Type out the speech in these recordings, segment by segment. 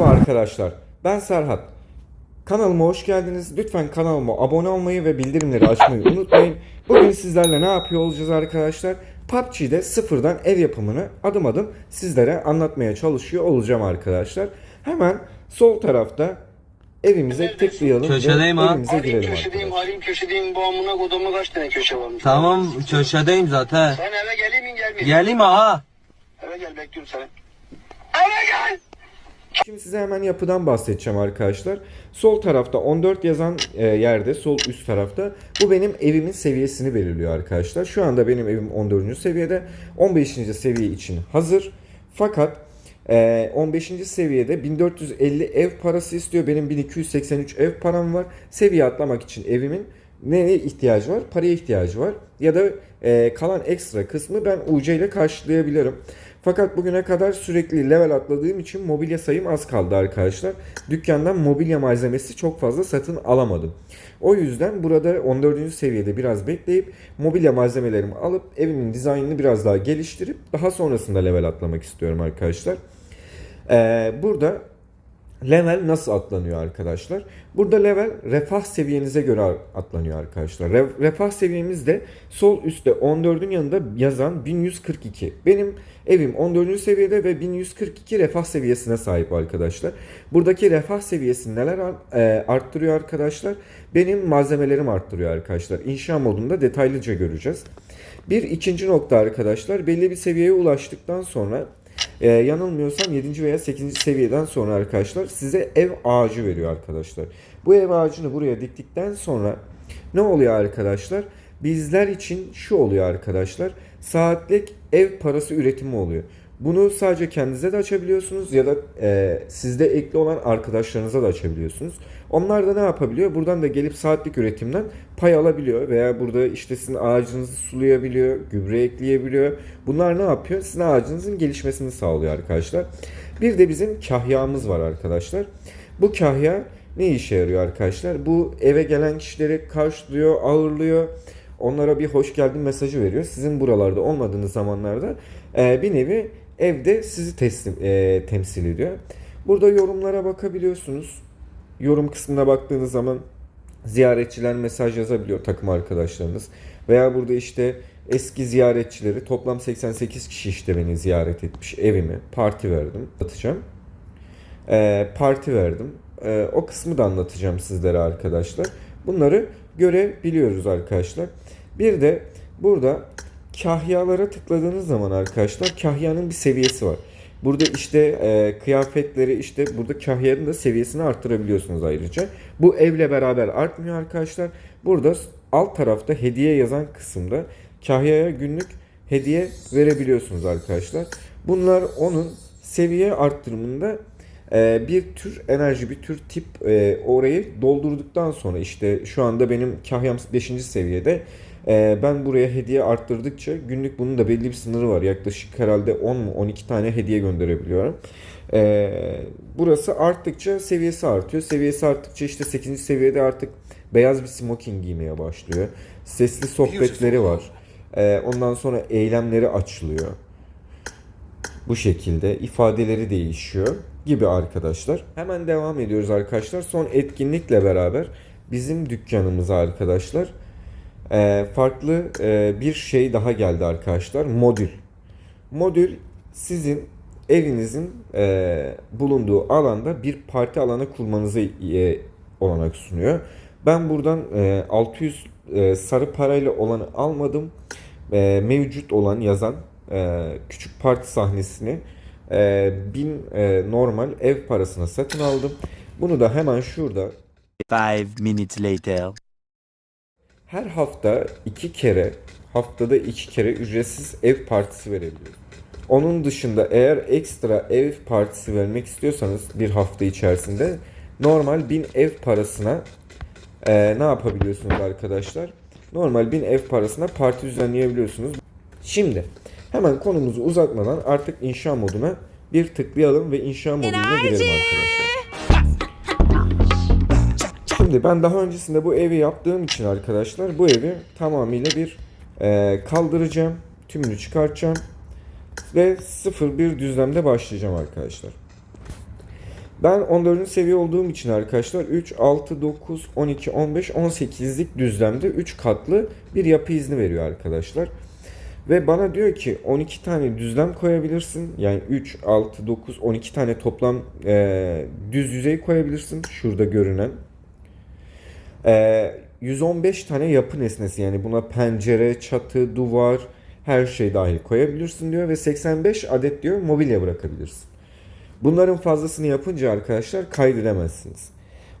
Merhaba arkadaşlar, ben Serhat. Kanalıma hoş geldiniz. Lütfen kanalıma abone olmayı ve bildirimleri açmayı unutmayın. Bugün sizlerle ne yapıyor olacağız arkadaşlar? PUBG'de sıfırdan ev yapımını adım adım sizlere anlatmaya çalışıyor olacağım arkadaşlar. Hemen sol tarafta evimize tıklayalım Köşedeyim ve ha. evimize Halim girelim köşedeyim, arkadaşlar. köşedeyim. Bu amına kodumu kaç tane köşe varmış. Tamam köşedeyim zaten. Sen eve geleyim mi gelmeyeyim? Geleyim aha. Eve gel bekliyorum seni. Eve gel! Şimdi size hemen yapıdan bahsedeceğim arkadaşlar. Sol tarafta 14 yazan e, yerde sol üst tarafta bu benim evimin seviyesini belirliyor arkadaşlar. Şu anda benim evim 14. seviyede 15. seviye için hazır. Fakat e, 15. seviyede 1450 ev parası istiyor. Benim 1283 ev param var. Seviye atlamak için evimin neye ihtiyacı var? Paraya ihtiyacı var. Ya da e, kalan ekstra kısmı ben UC ile karşılayabilirim. Fakat bugüne kadar sürekli level atladığım için mobilya sayım az kaldı arkadaşlar. Dükkandan mobilya malzemesi çok fazla satın alamadım. O yüzden burada 14. seviyede biraz bekleyip mobilya malzemelerimi alıp evimin dizaynını biraz daha geliştirip daha sonrasında level atlamak istiyorum arkadaşlar. Ee, burada level nasıl atlanıyor arkadaşlar? Burada level refah seviyenize göre atlanıyor arkadaşlar. Re- refah seviyemiz de sol üstte 14'ün yanında yazan 1142. Benim evim 14. seviyede ve 1142 refah seviyesine sahip arkadaşlar. Buradaki refah seviyesi neler e, arttırıyor arkadaşlar? Benim malzemelerim arttırıyor arkadaşlar. İnşa modunda detaylıca göreceğiz. Bir ikinci nokta arkadaşlar belli bir seviyeye ulaştıktan sonra ee, yanılmıyorsam 7. veya 8. seviyeden sonra arkadaşlar size ev ağacı veriyor arkadaşlar. Bu ev ağacını buraya diktikten sonra ne oluyor arkadaşlar? Bizler için şu oluyor arkadaşlar. Saatlik ev parası üretimi oluyor. Bunu sadece kendinize de açabiliyorsunuz ya da e, sizde ekli olan arkadaşlarınıza da açabiliyorsunuz. Onlar da ne yapabiliyor? Buradan da gelip saatlik üretimden pay alabiliyor veya burada işte sizin ağacınızı sulayabiliyor, gübre ekleyebiliyor. Bunlar ne yapıyor? Sizin ağacınızın gelişmesini sağlıyor arkadaşlar. Bir de bizim kahyamız var arkadaşlar. Bu kahya ne işe yarıyor arkadaşlar? Bu eve gelen kişileri karşılıyor, ağırlıyor. Onlara bir hoş geldin mesajı veriyor. Sizin buralarda olmadığınız zamanlarda e, bir nevi evde sizi teslim e, temsil ediyor. Burada yorumlara bakabiliyorsunuz. Yorum kısmına baktığınız zaman ziyaretçiler mesaj yazabiliyor takım arkadaşlarınız. Veya burada işte eski ziyaretçileri toplam 88 kişi işte beni ziyaret etmiş evime parti verdim atacağım. Ee, parti verdim. Ee, o kısmı da anlatacağım sizlere arkadaşlar. Bunları görebiliyoruz arkadaşlar. Bir de burada kahyalara tıkladığınız zaman arkadaşlar kahyanın bir seviyesi var. Burada işte e, kıyafetleri işte burada kahyanın da seviyesini arttırabiliyorsunuz ayrıca. Bu evle beraber artmıyor arkadaşlar. Burada alt tarafta hediye yazan kısımda kahyaya günlük hediye verebiliyorsunuz arkadaşlar. Bunlar onun seviye arttırımında e, bir tür enerji, bir tür tip e, orayı doldurduktan sonra işte şu anda benim kahyam 5. seviyede. E, ben buraya hediye arttırdıkça günlük bunun da belli bir sınırı var. Yaklaşık herhalde 10 mu 12 tane hediye gönderebiliyorum. E, burası arttıkça seviyesi artıyor. Seviyesi arttıkça işte 8. seviyede artık beyaz bir smoking giymeye başlıyor. Sesli sohbetleri var. E, ondan sonra eylemleri açılıyor. Bu şekilde ifadeleri değişiyor gibi arkadaşlar. Hemen devam ediyoruz arkadaşlar. Son etkinlikle beraber bizim dükkanımıza arkadaşlar e, farklı e, bir şey daha geldi arkadaşlar. Modül. Modül sizin evinizin e, bulunduğu alanda bir parti alanı kurmanızı e, olanak sunuyor. Ben buradan e, 600 e, sarı parayla olanı almadım. E, mevcut olan yazan e, küçük parti sahnesini e, 1000 e, normal ev parasına satın aldım. Bunu da hemen şurada Five minutes later. Her hafta iki kere haftada iki kere ücretsiz ev partisi verebiliyor. Onun dışında eğer ekstra ev partisi vermek istiyorsanız bir hafta içerisinde normal 1000 ev parasına e, ne yapabiliyorsunuz arkadaşlar? Normal 1000 ev parasına parti düzenleyebiliyorsunuz. Şimdi hemen konumuzu uzatmadan artık inşa moduna bir tıklayalım ve inşa moduna girelim arkadaşlar. Şimdi ben daha öncesinde bu evi yaptığım için arkadaşlar bu evi tamamıyla bir e, kaldıracağım. Tümünü çıkartacağım. Ve sıfır bir düzlemde başlayacağım arkadaşlar. Ben 14. seviye olduğum için arkadaşlar 3, 6, 9, 12, 15, 18'lik düzlemde 3 katlı bir yapı izni veriyor arkadaşlar. Ve bana diyor ki 12 tane düzlem koyabilirsin. Yani 3, 6, 9, 12 tane toplam e, düz yüzey koyabilirsin. Şurada görünen. E, 115 tane yapı nesnesi yani buna pencere, çatı, duvar her şey dahil koyabilirsin diyor. Ve 85 adet diyor mobilya bırakabilirsin. Bunların fazlasını yapınca arkadaşlar kaydedemezsiniz.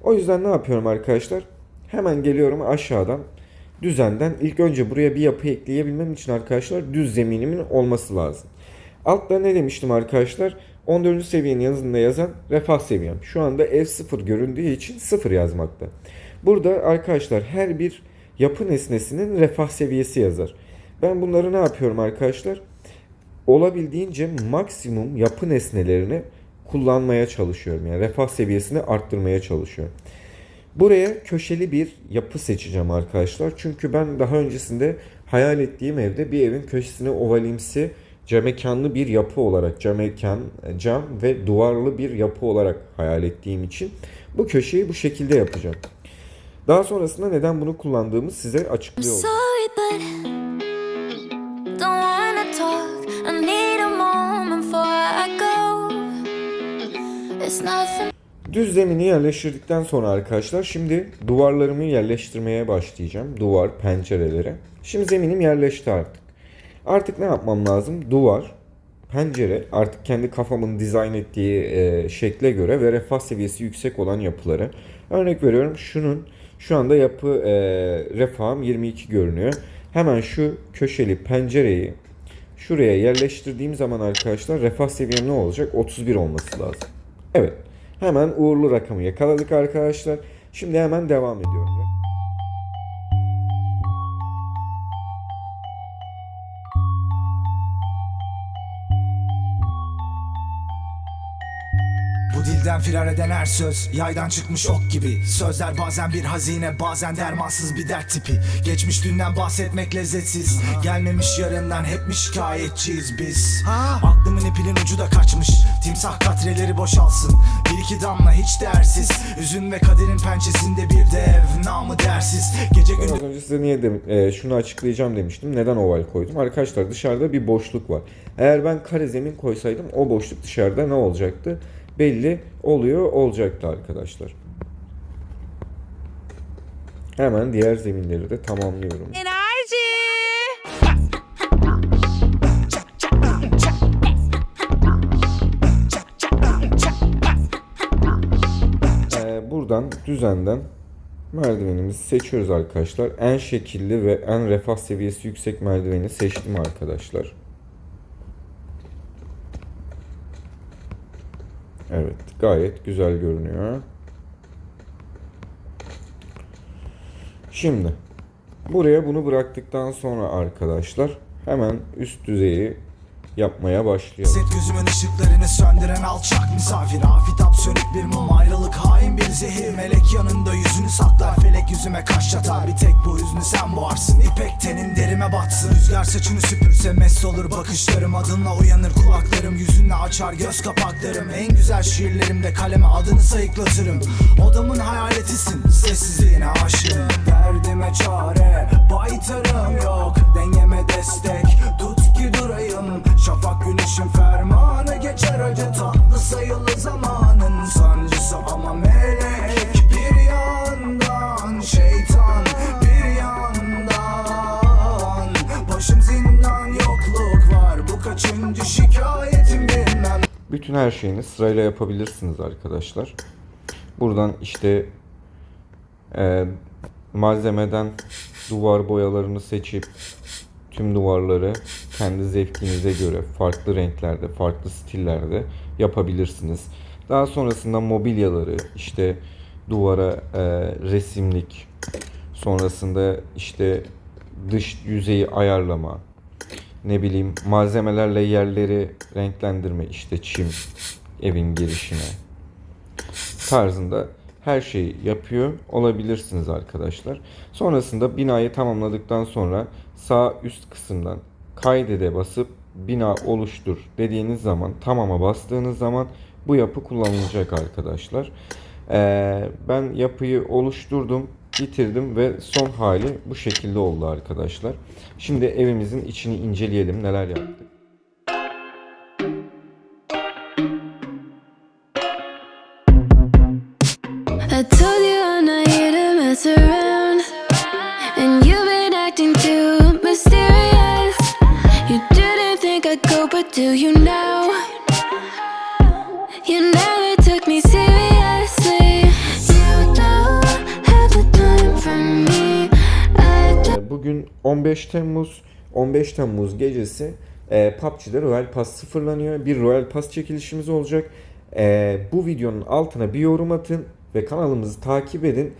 O yüzden ne yapıyorum arkadaşlar? Hemen geliyorum aşağıdan düzenden. İlk önce buraya bir yapı ekleyebilmem için arkadaşlar düz zeminimin olması lazım. Altta ne demiştim arkadaşlar? 14. seviyenin yazında yazan refah seviyem. Şu anda F0 göründüğü için 0 yazmakta. Burada arkadaşlar her bir yapı nesnesinin refah seviyesi yazar. Ben bunları ne yapıyorum arkadaşlar? Olabildiğince maksimum yapı nesnelerini kullanmaya çalışıyorum. Yani refah seviyesini arttırmaya çalışıyorum. Buraya köşeli bir yapı seçeceğim arkadaşlar. Çünkü ben daha öncesinde hayal ettiğim evde bir evin köşesine ovalimsi camekanlı bir yapı olarak camekan, cam ve duvarlı bir yapı olarak hayal ettiğim için bu köşeyi bu şekilde yapacağım. Daha sonrasında neden bunu kullandığımı size açıklıyor. Düz zemini yerleştirdikten sonra arkadaşlar şimdi duvarlarımı yerleştirmeye başlayacağım. Duvar, pencerelere. Şimdi zeminim yerleşti artık. Artık ne yapmam lazım? Duvar, pencere artık kendi kafamın dizayn ettiği e, şekle göre ve refah seviyesi yüksek olan yapıları. Örnek veriyorum şunun şu anda yapı e, refahım 22 görünüyor. Hemen şu köşeli pencereyi şuraya yerleştirdiğim zaman arkadaşlar refah seviyem ne olacak? 31 olması lazım. Evet. Hemen uğurlu rakamı yakaladık arkadaşlar. Şimdi hemen devam ediyorum. Dilden firar eden her söz Yaydan çıkmış ok gibi. Sözler bazen bir hazine Bazen dermansız bir dert tipi. Geçmiş dünden bahsetmek lezzetsiz. Gelmemiş yarından hep mi şikayetçiyiz biz? Aklımın ipinin ucu da kaçmış. Timsah katreleri boşalsın. Bir iki damla hiç değersiz. Üzün ve kaderin pençesinde bir dev Namı dersiz. Gece gündüz az önce size niye dem- e, şunu açıklayacağım demiştim. Neden oval koydum? Arkadaşlar dışarıda bir boşluk var. Eğer ben kare zemin koysaydım o boşluk dışarıda ne olacaktı? Belli oluyor olacaktı arkadaşlar. Hemen diğer zeminleri de tamamlıyorum. Ee, buradan düzenden merdivenimizi seçiyoruz arkadaşlar. En şekilli ve en refah seviyesi yüksek merdiveni seçtim arkadaşlar. Evet, gayet güzel görünüyor. Şimdi buraya bunu bıraktıktan sonra arkadaşlar hemen üst düzeyi yapmaya başlayalım. Set gözümün ışıklarını söndüren alçak misafir Afitap Melek yanında yüzünü saklar felek yüzüme kaş yatar Bir tek bu hüznü sen boğarsın. İpek tenin derime batsın. Rüzgar saçını süpürse mest olur bakışlarım. Adınla uyanır kulaklarım. Yüzünle açar göz kapaklarım. En güzel şiirlerimde kaleme adını sayıklatırım. Odamın hayaletisin. Sessizliğine aşığım. Derdime çare Bütün her şeyini sırayla yapabilirsiniz arkadaşlar. Buradan işte e, malzemeden duvar boyalarını seçip tüm duvarları kendi zevkinize göre farklı renklerde, farklı stillerde yapabilirsiniz. Daha sonrasında mobilyaları işte duvara e, resimlik, sonrasında işte dış yüzeyi ayarlama, ne bileyim malzemelerle yerleri renklendirme işte çim evin girişine tarzında her şeyi yapıyor olabilirsiniz arkadaşlar. Sonrasında binayı tamamladıktan sonra sağ üst kısımdan kaydede basıp bina oluştur dediğiniz zaman tamama bastığınız zaman bu yapı kullanılacak arkadaşlar. Ee, ben yapıyı oluşturdum, bitirdim ve son hali bu şekilde oldu arkadaşlar. Şimdi evimizin içini inceleyelim neler yaptık. I told you I'm not here to mess around. 25 Temmuz 15 Temmuz gecesi e, PUBG'de Royal Pass sıfırlanıyor. Bir Royal Pass çekilişimiz olacak. E, bu videonun altına bir yorum atın ve kanalımızı takip edin.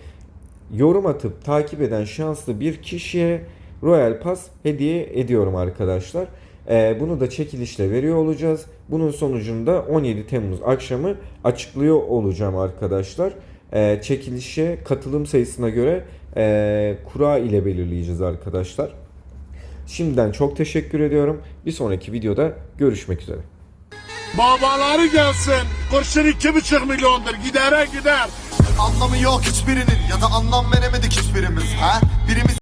Yorum atıp takip eden şanslı bir kişiye Royal Pass hediye ediyorum arkadaşlar. E, bunu da çekilişle veriyor olacağız. Bunun sonucunda 17 Temmuz akşamı açıklıyor olacağım arkadaşlar. E, çekilişe katılım sayısına göre e, kura ile belirleyeceğiz arkadaşlar. Şimdiden çok teşekkür ediyorum. Bir sonraki videoda görüşmek üzere. Babaları gelsin. Kurşun iki buçuk milyondur. Gidere gider. Anlamı yok hiçbirinin ya da anlam veremedik hiçbirimiz ha? Birimiz